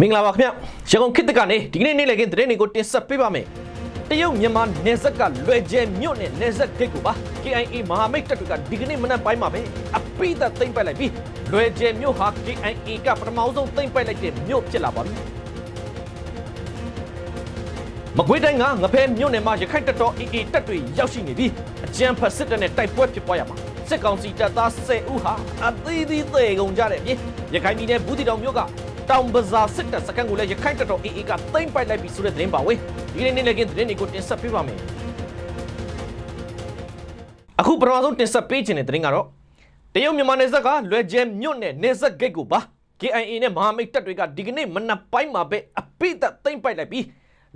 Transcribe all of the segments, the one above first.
မင်္ဂလာပါခင်ဗျရန်ကုန်ခေတ်သစ်ကနေဒီကနေ့နေ့လည်ခင်းသတင်းတွေကိုတင်ဆက်ပေးပါမယ်တရုတ်မြန်မာနယ်စပ်ကလွယ်ကျဲမြို့နယ်နယ်စပ်ဂိတ်ကိုပါ KIA မဟာမိတ်တပ်တွေကဒီကနေ့မနက်ပိုင်းမှာပဲအပိသက်သိမ့်ပိုက်လိုက်ပြီးလွယ်ကျဲမြို့ဟာ KIA ကပထမဆုံးသိမ့်ပိုက်လိုက်တဲ့မြို့ဖြစ်လာပါပြီမကွေးတိုင်းကငဖဲမြို့နယ်မှာရခိုင်တပ်တော် AA တပ်တွေရောက်ရှိနေပြီးအကြံဖတ်စစ်တပ်နဲ့တိုက်ပွဲဖြစ်ပွားရမှာစစ်ကောင်စီတပ်သား10ဦးဟာအသီးသီးသေကုန်ကြတဲ့အပြင်ရခိုင်ပြည်နယ်ဘူးတီတောင်မြို့က တောင်ပဇာစစ်တပ်စခန်းကိုလည်းရခိုင်တပ်တော် AA ကသိမ်းပိုက်လိုက်ပြီဆိုတဲ့သတင်းပါဝင်ဒီနေ့နေ့လည်ကင်းသတင်းတွေကိုတင်ဆက်ပေးပါမယ်အခုပထမဆုံးတင်ဆက်ပေးခြင်းတဲ့သတင်းကတော့တရုတ်မြန်မာနယ်စပ်ကလွယ်ကျဲမြို့နယ်နယ်စပ်ဂိတ်ကိုပါ KIA နဲ့မဟာမိတ်တပ်တွေကဒီကနေ့မနက်ပိုင်းမှာပဲအပိသက်သိမ်းပိုက်လိုက်ပြီး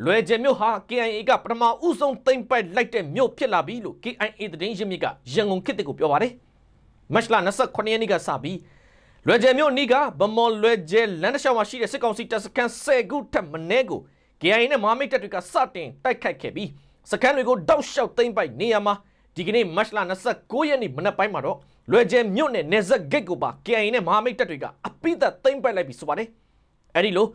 လွယ်ကျဲမြို့ဟာ KIA ကပထမဦးဆုံးသိမ်းပိုက်လိုက်တဲ့မြို့ဖြစ်လာပြီလို့ KIA သတင်းရင်းမြစ်ကရန်ကုန်ခေတ်တစ်ကိုပြောပါတယ်မတ်လ29ရက်နေ့ကစပြီး လွယ်ကျဲမြို့နီးကဗမော်လွယ်ကျဲလမ်းတစ်လျှောက်မှာရှိတဲ့စစ်ကောင်စီတပ်စခန်း10ခုထပ်မင်းကို KIA နဲ့မဟာမိတ်တပ်တွေကစတင်တိုက်ခိုက်ခဲ့ပြီးစခန်းတွေကိုတောက်လျှောက်သိမ်းပိုက်နေရမှာဒီကနေ့မတ်လ29ရက်နေ့မနက်ပိုင်းမှာတော့လွယ်ကျဲမြို့နယ်နယ်စပ်ဂိတ်ကိုပါ KIA နဲ့မဟာမိတ်တပ်တွေကအပိသက်သိမ်းပိုက်လိုက်ပြီဆိုပါတယ်အဲ့ဒီလို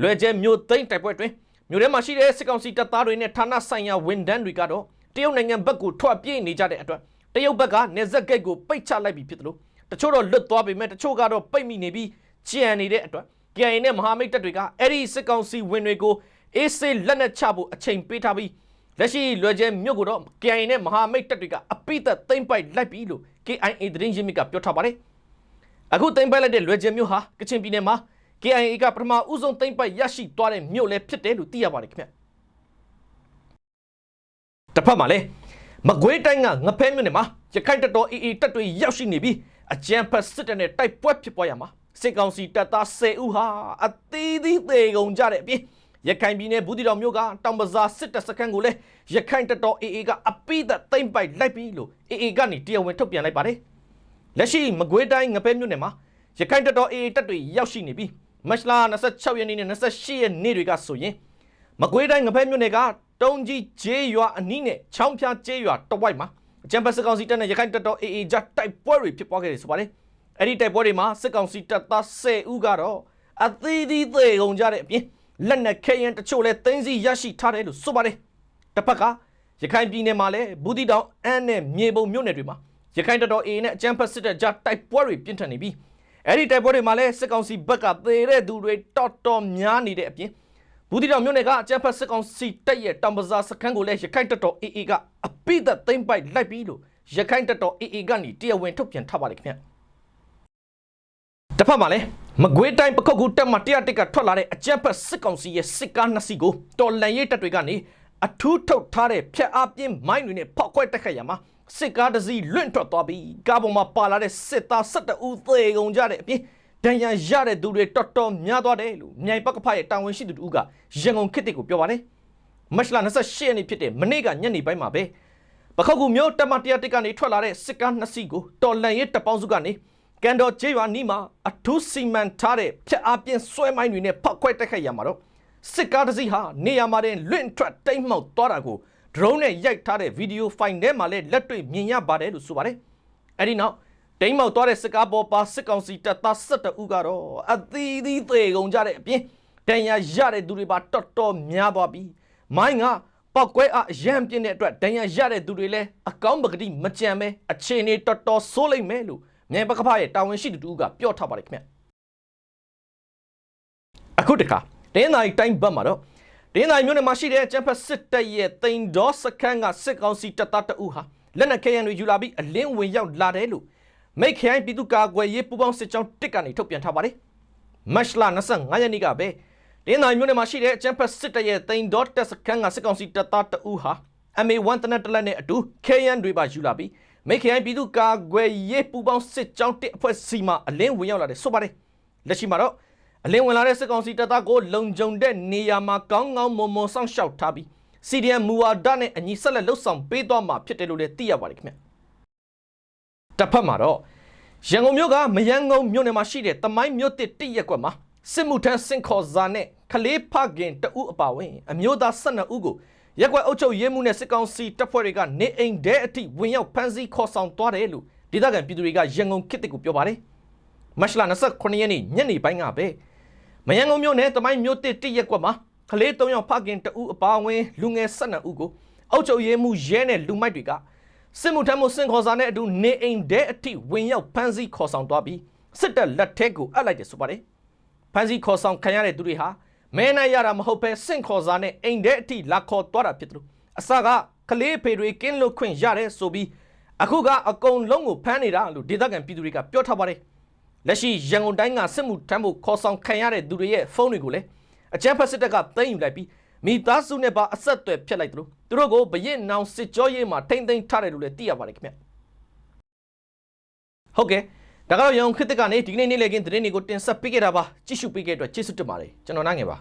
လွယ်ကျဲမြို့သိမ်းတိုက်ပွဲအတွင်းမြို့ထဲမှာရှိတဲ့စစ်ကောင်စီတပ်သားတွေနဲ့ဌာနဆိုင်ရာဝန်ထမ်းတွေကတော့တရုတ်နိုင်ငံဘက်ကိုထွက်ပြေးနေကြတဲ့အတွက်တရုတ်ဘက်ကနေဇက်ဂိတ်ကိုပိတ်ချလိုက်ပြီဖြစ်တယ်လို့ တချို့တော့လွတ်သွားပေမဲ့တချို့ကတော့ပိတ်မိနေပြီးကြံနေတဲ့အတွက် KIA နဲ့မဟာမိတ်တပ်တွေကအဲ့ဒီစစ်ကောင်စီဝင်တွေကိုအေးစေးလက်နက်ချဖို့အချိန်ပေးထားပြီးလက်ရှိလွယ်ကျဲမြို့ကိုတော့ KIA နဲ့မဟာမိတ်တပ်တွေကအပိသက်သိမ်းပိုက်လိုက်ပြီလို့ KIA သတင်းရင်းမြစ်ကပြောထားပါတယ်အခုသိမ်းပိုက်လိုက်တဲ့လွယ်ကျဲမြို့ဟာကချင်ပြည်နယ်မှာ KIA ကပထမဦးဆုံးသိမ်းပိုက်ရရှိသွားတဲ့မြို့လည်းဖြစ်တယ်လို့သိရပါတယ်ခင်ဗျတစ်ဖက်မှာလည်းမကွေးတိုင်းကငဖဲမြို့နယ်မှာရခိုင်တပ်တော် AA တပ်တွေရောက်ရှိနေပြီး အကြမ်းဖက်စစ်တပ်နဲ့တိုက်ပွဲဖြစ်ပွားရမှာစစ်ကောင်စီတပ်သား10ဦးဟာအသီးသီးသေကုန်ကြတဲ့အပြင်ရခိုင်ပြည်နယ်ဘူးတီတော်မြို့ကတောင်ပဇာစစ်တပ်စခန်းကိုလည်းရခိုင်တပ်တော် AA ကအပိသက်သိမ်းပိုက်လိုက်ပြီလို့ AA ကနေတရားဝင်ထုတ်ပြန်လိုက်ပါတယ်လက်ရှိမကွေးတိုင်းငဖဲမြို့နယ်မှာရခိုင်တပ်တော် AA တပ်တွေရောက်ရှိနေပြီးမတ်လ26ရက်နေ့နဲ့28ရက်နေ့တွေကဆိုရင်မကွေးတိုင်းငဖဲမြို့နယ်ကတုံးကြီးကျေးရွာအနီးနဲ့ချောင်းဖျားကျေးရွာတဝိုက်မှာ အကြံဖက်စစ်ကောင်စီတပ်နဲ့ရခိုင်တပ်တော် AA ကြားတိုက်ပွဲတွေဖြစ်ပွားခဲ့တယ်ဆိုပါတယ်အဲ့ဒီတိုက်ပွဲတွေမှာစစ်ကောင်စီတပ်သား10ဦးကတော့အသီးသီးသေကုန်ကြတဲ့အပြင်လက်နက်ခဲယမ်းတချို့လည်းသိမ်းဆည်းရရှိထားတယ်လို့ဆိုပါတယ်တစ်ဖက်ကရခိုင်ပြည်နယ်မှာလည်းဘူးတီတောင်အန်းနဲ့မြေပုံမြို့နယ်တွေမှာရခိုင်တပ်တော် AA နဲ့အကြံဖက်စစ်တပ်ကြားတိုက်ပွဲတွေပြင်းထန်နေပြီးအဲ့ဒီတိုက်ပွဲတွေမှာလည်းစစ်ကောင်စီဘက်ကသေတဲ့သူတွေတော်တော်များနေတဲ့အပြင် ဘူးတီတောင်မြို့နယ်ကအကြံဖက်စစ်ကောင်စီတပ်ရဲ့တောင်ပဇာစခန်းကိုလည်းရခိုင်တပ်တော် AA ကအပိသက်သိမ်းပိုက်လိုက်ပြီလို့ရခိုင်တပ်တော် AA ကနေတရားဝင်ထုတ်ပြန်ထားပါတယ်ခင်ဗျတစ်ဖက်မှာလည်းမကွေးတိုင်းပခုတ်ကူတက်မှ101ကထွက်လာတဲ့အကြံဖက်စစ်ကောင်စီရဲ့စစ်ကားနှစ်စီးကိုတော်လန်ရေးတပ်တွေကနေအထူးထုတ်ထားတဲ့ဖျက်အားပြင်းမိုင်းတွေနဲ့ဖောက်ခွဲတက်ခတ်ရမှာစစ်ကားတစ်စီးလွင့်ထွက်သွားပြီးကားပေါ်မှာပါလာတဲ့စစ်သား12ဦးသေကုန်ကြတဲ့အပြင် ဒဏ်ရာရတဲ့သူတွေတော်တော်များသွားတယ်လို့မြိုင်ပကဖရဲ့တာဝန်ရှိသူတို့ကရန်ကုန်ခေတ်တစ်ကိုပြောပါတယ်မတ်လ28ရက်နေ့ဖြစ်တဲ့မနေ့ကညနေပိုင်းမှာပဲပခောက်ကူမျိုးတမတရတစ်ကနေထွက်လာတဲ့စစ်ကားနှစ်စီးကိုတော်လန်ရဲတပ်ပေါင်းစုကနေကန်တော်ကျေးရွာနီးမှာအထူးစီမံထားတဲ့ဖျက်အားပြင်းဆွဲမိုင်းတွေနဲ့ဖောက်ခွဲတက်ခတ်ရမှာတော့စစ်ကားတစ်စီးဟာနေရာမှာတင်လွင့်ထွက်တိမ်မှောက်သွားတာကို drone နဲ့ရိုက်ထားတဲ့ဗီဒီယိုဖိုင်ထဲမှာလည်းလက်တွေ့မြင်ရပါတယ်လို့ဆိုပါတယ်အဲ့ဒီနောက် တိမ်မောက်သွားတဲ့စစ်ကားပေါ်ပါစစ်ကောင်စီတပ်သား12ဦးကတော့အသီးသီးသေကုန်ကြတဲ့အပြင်တန်ရာရတဲ့သူတွေပါတော်တော်များသွားပြီမိုင်းကပောက်ကွဲအရန်ပြင်းတဲ့အတွက်တန်ရာရတဲ့သူတွေလည်းအကောင်းပကတိမကြံပဲအခြေအနေတော်တော်ဆိုးလိမ့်မယ်လို့မြန်ပကဖရဲ့တာဝန်ရှိသူတူကပြောထားပါတယ်ခင်ဗျအခုတခါတင်းနိုင်တိုင်းဘက်မှာတော့တင်းနိုင်မြို့နယ်မှာရှိတဲ့ကျန်းဖက်စစ်တပ်ရဲ့တိန်ဒေါစခန်းကစစ်ကောင်စီတပ်သားတအုပ်ဟာလက်နက်ခဲယမ်းတွေယူလာပြီးအလင်းဝင်ရောက်လာတယ်လို့ မိတ်ခိုင်ပြည်သူ့ကာကွယ်ရေးပူးပေါင်းစစ်ကြောင်းတစ်ကနေထုတ်ပြန်ထားပါတယ်မတ်လ25ရက်နေ့ကပဲတင်းနိုင်မြို့နယ်မှာရှိတဲ့ကျန်းဖက်စစ်တပ်ရဲ့တိန်ဒေါတက်စခန်းကစစ်ကောင်စီတပ်သားတအုပ်ဟာ MA1 တနက်တလက်နဲ့အတူခဲယမ်းတွေပါယူလာပြီးမိတ်ခိုင်ပြည်သူ့ကာကွယ်ရေးပူးပေါင်းစစ်ကြောင်းတစ်အဖွဲ့စီမှာအလင်းဝင်ရောက်လာတယ်ဆိုပါတယ်လက်ရှိမှာတော့အလင်းဝင်လာတဲ့စစ်ကောင်စီတပ်သားကိုလုံခြုံတဲ့နေရာမှာကောင်းကောင်းမွန်မွန်စောင့်ရှောက်ထားပြီး CDM မူဝါဒနဲ့အညီဆက်လက်လှုပ်ဆောင်ပေးသွားမှာဖြစ်တယ်လို့လည်းသိရပါတယ်ခင်ဗျ တစ်ဖက်မှာတော့ရန်ကုန်မြို့ကမယန်းကုန်းမြို့နယ်မှာရှိတဲ့တမိုင်းမြို့တစ်တိရက်ကွက်မှာစစ်မှုထမ်းစင်ခေါ်စာနဲ့ခလေးဖခင်တဦးအပါဝင်အမျိုးသား12ဦးကိုရက်ကွက်အုပ်ချုပ်ရေးမှုနဲ့စစ်ကောင်စီတပ်ဖွဲ့တွေကနေအိမ်ဒဲအထိဝင်ရောက်ဖမ်းဆီးခေါ်ဆောင်သွားတယ်လို့ဒေသခံပြည်သူတွေကရန်ကုန်ခေတ်တစ်ကိုပြောပါတယ်မတ်လ29ရက်နေ့ညနေပိုင်းကပဲမယန်းကုန်းမြို့နယ်တမိုင်းမြို့တစ်တစ်ရက်ကွက်မှာကလေး၃ယောက်ဖခင်တဦးအပါအဝင်လူငယ်၁၂ဦးကိုအုပ်ချုပ်ရေးမှုရဲနဲ့လူမိုက်တွေက စစ်မှုထမ်းမှုစင်ခေါ်စာနဲ့အတူနေအိမ်ထဲအထိဝင်ရောက်ဖမ်းဆီးခေါ်ဆောင်သွားပြီးစစ်တပ်လက်ထက်ကိုအပ်လိုက်တယ်ဆိုပါတယ်ဖမ်းဆီးခေါ်ဆောင်ခံရတဲ့သူတွေဟာမဲနိုင်ရတာမဟုတ်ပဲစင့်ခေါ်စာနဲ့အိမ်ထဲအထိလာခေါ်သွားတာဖြစ်တယ်လို့အစကကလေးဖေတွေကင်းလွတ်ခွင့်ရတယ်ဆိုပြီးအခုကအကုန်လုံးကိုဖမ်းနေတာလို့ဒေသခံပြည်သူတွေကပြောထားပါတယ်လက်ရှိရန်ကုန်တိုင်းကစစ်မှုထမ်းဖို့ခေါ်ဆောင်ခံရတဲ့သူတွေရဲ့ဖုန်းတွေကိုလည်းအကြမ်းဖက်စစ်တပ်ကသိမ်းယူလိုက်ပြီး မိသားစုနဲ့ပါအဆက်အသွယ်ဖျက်လိုက်သလိုသူတို့ကိုဘရင်နောင်စစ်ကြောရေးမှာထိမ့်သိမ်းထားတယ်လို့လည်းသိရပါတယ်ခင်ဗျဟုတ်ကဲ့ဒါကတော့ရန်ကုန်ခေတ်သစ်ကနေဒီကနေ့နေ့လည်ခင်းသတင်းတွေကိုတင်ဆက်ပေးခဲ့တာပါကြည့်ရှုပေးခဲ့တဲ့အတွက်ကျေးဇူးတင်ပါတယ်ကျွန်တော်နိုင်ငယ်ပါ